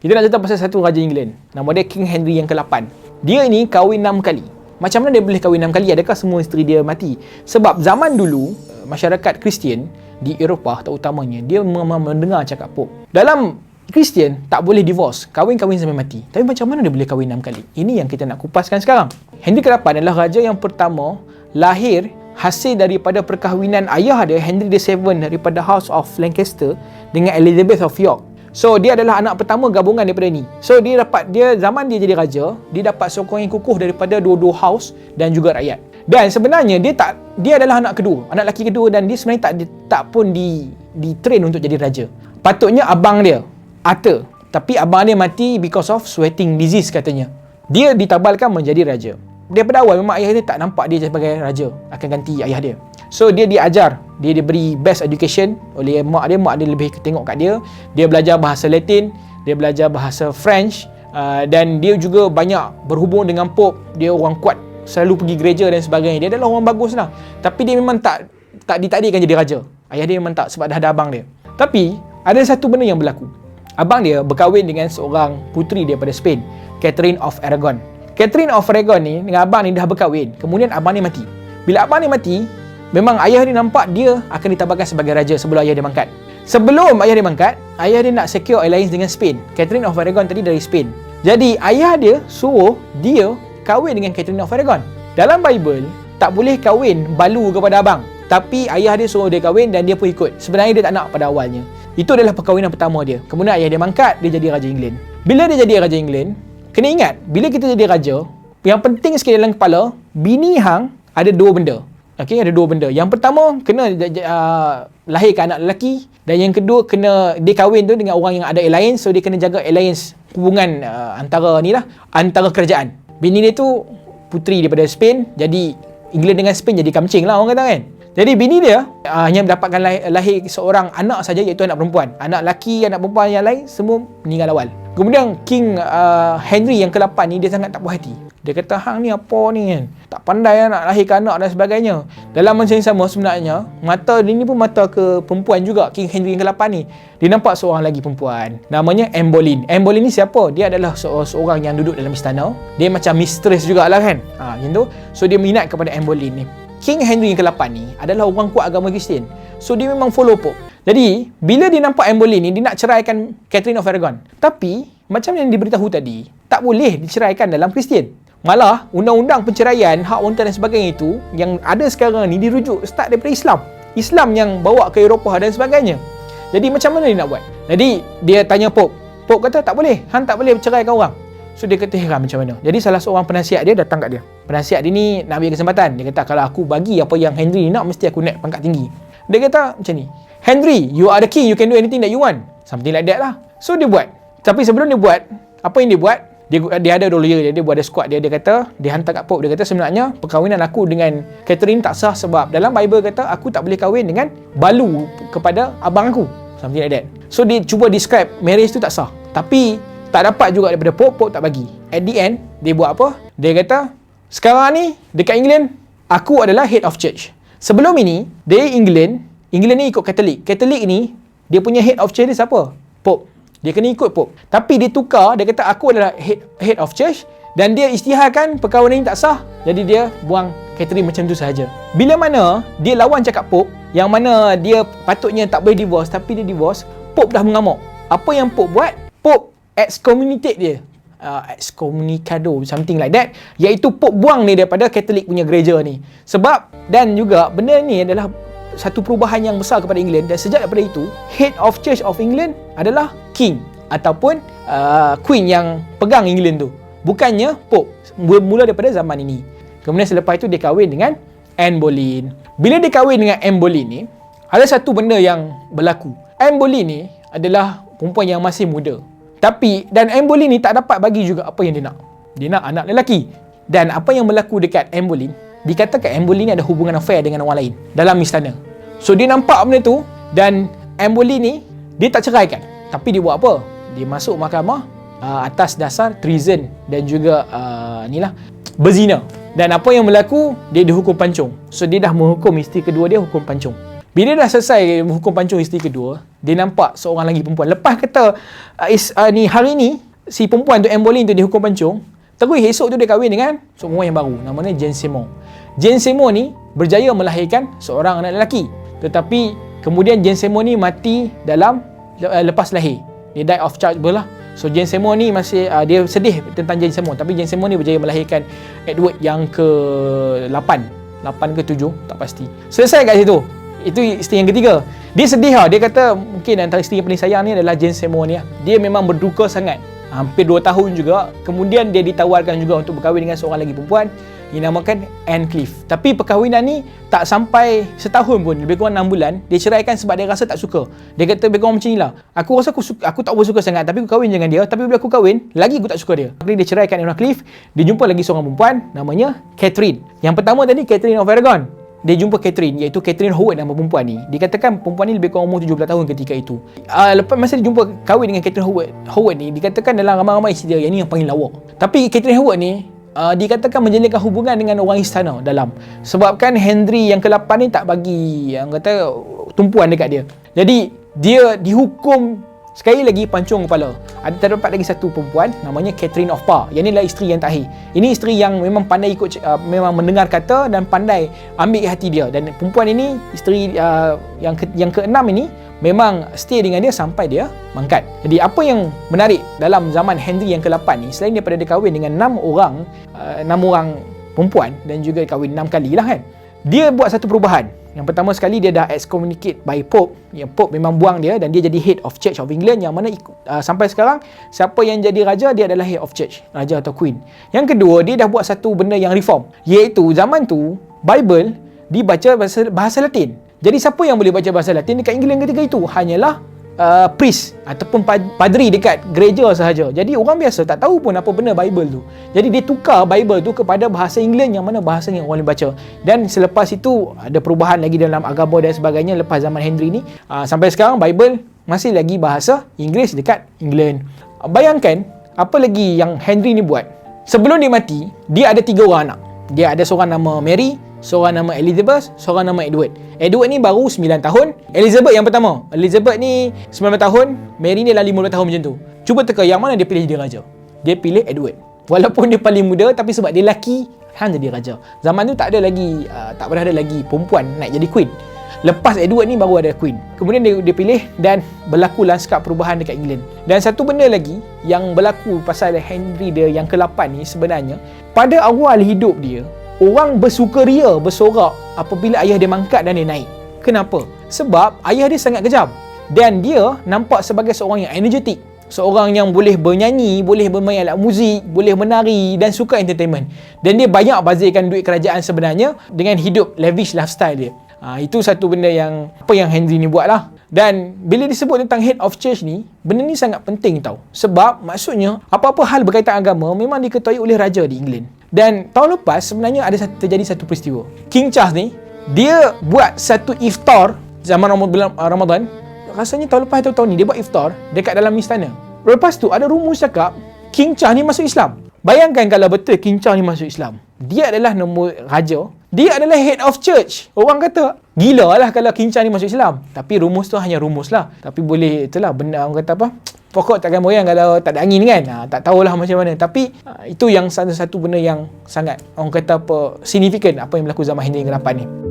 Kita nak cerita pasal satu Raja England. Nama dia King Henry yang ke-8. Dia ni kahwin 6 kali. Macam mana dia boleh kahwin 6 kali? Adakah semua isteri dia mati? Sebab zaman dulu, eh, masyarakat Kristian di Eropah terutamanya, dia memang mendengar cakap Pope. Dalam Kristian tak boleh divorce, kahwin-kahwin sampai mati. Tapi macam mana dia boleh kahwin 6 kali? Ini yang kita nak kupaskan sekarang. Henry ke-8 adalah raja yang pertama lahir hasil daripada perkahwinan ayah dia Henry VII daripada House of Lancaster dengan Elizabeth of York. So dia adalah anak pertama gabungan daripada ni. So dia dapat dia zaman dia jadi raja, dia dapat sokongan kukuh daripada dua-dua house dan juga rakyat. Dan sebenarnya dia tak dia adalah anak kedua, anak lelaki kedua dan dia sebenarnya tak tak pun di di train untuk jadi raja. Patutnya abang dia, Arthur. Tapi abang dia mati because of sweating disease katanya. Dia ditabalkan menjadi raja. Daripada awal memang ayah dia tak nampak dia sebagai raja, akan ganti ayah dia. So dia diajar, dia diberi best education oleh mak dia, mak dia lebih tengok kat dia. Dia belajar bahasa Latin, dia belajar bahasa French uh, dan dia juga banyak berhubung dengan Pope. Dia orang kuat, selalu pergi gereja dan sebagainya. Dia adalah orang bagus lah. Tapi dia memang tak tak ditakdirkan jadi raja. Ayah dia memang tak sebab dah ada abang dia. Tapi ada satu benda yang berlaku. Abang dia berkahwin dengan seorang puteri daripada Spain, Catherine of Aragon. Catherine of Aragon ni dengan abang ni dah berkahwin. Kemudian abang ni mati. Bila abang ni mati, Memang ayah dia nampak dia akan ditabarkan sebagai raja sebelum ayah dia mangkat. Sebelum ayah dia mangkat, ayah dia nak secure alliance dengan Spain. Catherine of Aragon tadi dari Spain. Jadi ayah dia suruh dia kahwin dengan Catherine of Aragon. Dalam Bible, tak boleh kahwin balu kepada abang. Tapi ayah dia suruh dia kahwin dan dia pun ikut. Sebenarnya dia tak nak pada awalnya. Itu adalah perkahwinan pertama dia. Kemudian ayah dia mangkat, dia jadi Raja England. Bila dia jadi Raja England, kena ingat, bila kita jadi raja, yang penting sekali dalam kepala, bini hang ada dua benda. Okey, ada dua benda. Yang pertama, kena uh, lahirkan anak lelaki dan yang kedua kena dia kahwin tu dengan orang yang ada alliance, so dia kena jaga alliance hubungan uh, antara ni lah, antara kerajaan. Bini dia tu puteri daripada Spain, jadi England dengan Spain jadi kamcing lah orang kata kan. Jadi bini dia uh, hanya mendapatkan lahir, lahir seorang anak saja iaitu anak perempuan. Anak lelaki, anak perempuan yang lain semua meninggal awal. Kemudian King uh, Henry yang ke-8 ni dia sangat tak puas hati. Dia kata hang ni apa ni kan? Tak pandai lah nak lahirkan anak dan sebagainya. Dalam masa yang sama sebenarnya Mata dia ni pun mata ke perempuan juga King Henry yang ke-8 ni. Dia nampak seorang lagi perempuan. Namanya Anne Boleyn Anne Boleyn ni siapa? Dia adalah seorang yang duduk dalam istana. Dia macam mistress jugalah kan? Ha, Macam tu. So dia minat kepada Anne Boleyn ni. King Henry yang ke-8 ni adalah orang kuat agama Kristian. So dia memang follow Pope. Jadi, bila dia nampak Anne Boleyn ni, dia nak ceraikan Catherine of Aragon. Tapi, macam yang diberitahu tadi, tak boleh diceraikan dalam Kristian. Malah undang-undang perceraian, hak wanita dan sebagainya itu yang ada sekarang ni dirujuk start daripada Islam. Islam yang bawa ke Eropah dan sebagainya. Jadi macam mana dia nak buat? Jadi dia tanya Pop. Pop kata tak boleh. Han tak boleh ceraikan orang. So dia kata heran macam mana. Jadi salah seorang penasihat dia datang kat dia. Penasihat dia ni nak ambil kesempatan. Dia kata kalau aku bagi apa yang Henry nak mesti aku naik pangkat tinggi. Dia kata macam ni. Henry, you are the king. You can do anything that you want. Something like that lah. So dia buat. Tapi sebelum dia buat, apa yang dia buat? Dia dia ada dulu dia dia buat ada squad dia dia kata dia hantar kat Pope dia kata sebenarnya perkahwinan aku dengan Catherine tak sah sebab dalam Bible kata aku tak boleh kahwin dengan balu kepada abang aku. Something like that. So dia cuba describe marriage tu tak sah. Tapi tak dapat juga daripada Pope Pope tak bagi. At the end dia buat apa? Dia kata sekarang ni dekat England aku adalah head of church. Sebelum ini dia England England ni ikut Katolik Katolik ni dia punya head of church ni siapa? Pope dia kena ikut Pope. Tapi dia tukar, dia kata aku adalah head, head of church dan dia istiharkan perkahwinan ini tak sah. Jadi dia buang Catherine macam tu saja. Bila mana dia lawan cakap Pope yang mana dia patutnya tak boleh divorce tapi dia divorce, Pope dah mengamuk. Apa yang Pope buat? Pope excommunicate dia. Uh, excommunicado something like that iaitu Pope buang ni daripada Katolik punya gereja ni sebab dan juga benda ni adalah satu perubahan yang besar kepada England dan sejak daripada itu head of church of England adalah king ataupun uh, queen yang pegang England tu. Bukannya pope bermula daripada zaman ini. Kemudian selepas itu dia kahwin dengan Anne Boleyn. Bila dia kahwin dengan Anne Boleyn ni ada satu benda yang berlaku. Anne Boleyn ni adalah perempuan yang masih muda. Tapi dan Anne Boleyn ni tak dapat bagi juga apa yang dia nak. Dia nak anak lelaki. Dan apa yang berlaku dekat Anne Boleyn dikatakan Anne Boleyn ni ada hubungan affair dengan orang lain dalam istana. So dia nampak benda tu dan Amboli ni dia tak ceraikan. Tapi dia buat apa? Dia masuk mahkamah uh, atas dasar treason dan juga uh, inilah berzina. Dan apa yang berlaku? Dia dihukum pancung. So dia dah menghukum isteri kedua dia hukum pancung. Bila dah selesai hukum pancung isteri kedua, dia nampak seorang lagi perempuan. Lepas kata uh, is, uh, ni hari ni si perempuan tu Boleyn tu dihukum pancung, terus esok tu dia kahwin dengan seorang yang baru namanya Jane Seymour. Jane Seymour ni berjaya melahirkan seorang anak lelaki. Tetapi kemudian Jane Seymour ni mati dalam lepas lahir. Dia die of childbirth lah. So Jane Seymour ni masih uh, dia sedih tentang Jane Seymour tapi Jane Seymour ni berjaya melahirkan Edward yang ke-8. 8 ke 7 tak pasti. Selesai kat situ itu isteri yang ketiga dia sedih lah dia kata mungkin antara isteri yang paling sayang ni adalah Jane Seymour ni lah. dia memang berduka sangat hampir 2 tahun juga kemudian dia ditawarkan juga untuk berkahwin dengan seorang lagi perempuan dinamakan Anne Cliff tapi perkahwinan ni tak sampai setahun pun lebih kurang 6 bulan dia ceraikan sebab dia rasa tak suka. Dia kata lebih kurang macam ni lah. Aku rasa aku, suka, aku tak bersuka sangat tapi aku kahwin dengan dia. Tapi bila aku kahwin lagi aku tak suka dia. Jadi dia ceraikan Anne Cliff dia jumpa lagi seorang perempuan namanya Catherine. Yang pertama tadi Catherine of Aragon. Dia jumpa Catherine iaitu Catherine Howard nama perempuan ni. Dikatakan perempuan ni lebih kurang umur 17 tahun ketika itu. Uh, lepas masa dia jumpa kahwin dengan Catherine Howard Howard ni dikatakan dalam ramai-ramai dia yang ni yang paling lawak. Tapi Catherine Howard ni uh, dikatakan menjalinkan hubungan dengan orang istana dalam. Sebabkan Henry yang ke-8 ni tak bagi yang kata tumpuan dekat dia. Jadi dia dihukum Sekali lagi pancung kepala. Ada terdapat lagi satu perempuan namanya Catherine of Par. Yang inilah isteri yang terakhir. Ini isteri yang memang pandai ikut uh, memang mendengar kata dan pandai ambil hati dia dan perempuan ini isteri uh, yang ke, yang keenam ini memang stay dengan dia sampai dia mangkat. Jadi apa yang menarik dalam zaman Henry yang ke-8 ni selain daripada dia kahwin dengan enam orang uh, enam orang perempuan dan juga kahwin enam kali lah kan. Dia buat satu perubahan yang pertama sekali dia dah excommunicate by Pope. Yang Pope memang buang dia dan dia jadi head of Church of England yang mana uh, sampai sekarang siapa yang jadi raja dia adalah head of church, raja atau queen. Yang kedua dia dah buat satu benda yang reform, iaitu zaman tu Bible dibaca bahasa bahasa Latin. Jadi siapa yang boleh baca bahasa Latin dekat England ketika itu? Hanyalah uh, priest ataupun padri dekat gereja sahaja. Jadi orang biasa tak tahu pun apa benda Bible tu. Jadi dia tukar Bible tu kepada bahasa England yang mana bahasa yang orang boleh baca. Dan selepas itu ada perubahan lagi dalam agama dan sebagainya lepas zaman Henry ni. Uh, sampai sekarang Bible masih lagi bahasa Inggeris dekat England. Uh, bayangkan apa lagi yang Henry ni buat. Sebelum dia mati, dia ada tiga orang anak. Dia ada seorang nama Mary, seorang nama Elizabeth, seorang nama Edward. Edward ni baru 9 tahun. Elizabeth yang pertama. Elizabeth ni 19 tahun, Mary ni dah 15 tahun macam tu. Cuba teka yang mana dia pilih jadi raja? Dia pilih Edward. Walaupun dia paling muda tapi sebab dia lelaki, Han jadi raja. Zaman tu tak ada lagi uh, tak pernah ada lagi perempuan naik jadi queen. Lepas Edward ni baru ada queen. Kemudian dia, dia pilih dan berlaku lanskap perubahan dekat England. Dan satu benda lagi yang berlaku pasal Henry dia yang ke-8 ni sebenarnya pada awal hidup dia orang bersukaria bersorak apabila ayah dia mangkat dan dia naik. Kenapa? Sebab ayah dia sangat kejam dan dia nampak sebagai seorang yang energetik. Seorang yang boleh bernyanyi, boleh bermain alat muzik, boleh menari dan suka entertainment. Dan dia banyak bazirkan duit kerajaan sebenarnya dengan hidup lavish lifestyle dia. Ha, itu satu benda yang apa yang Henry ni buat lah. Dan bila disebut tentang head of church ni, benda ni sangat penting tau. Sebab maksudnya apa-apa hal berkaitan agama memang diketuai oleh raja di England. Dan tahun lepas sebenarnya ada satu, terjadi satu peristiwa. King Charles ni dia buat satu iftar zaman uh, Ramadan. Rasanya tahun lepas atau tahun ni dia buat iftar dekat dalam istana. Lepas tu ada rumus cakap King Charles ni masuk Islam. Bayangkan kalau betul King Charles ni masuk Islam. Dia adalah nombor raja. Dia adalah head of church. Orang kata gila lah kalau Charles ni masuk Islam. Tapi rumus tu hanya rumus lah. Tapi boleh itulah benda orang kata apa pokok takkan moyang kalau tak ada angin kan ha, tak tahulah macam mana tapi ha, itu yang satu-satu benda yang sangat orang kata apa signifikan apa yang berlaku zaman Henry ke-8 ni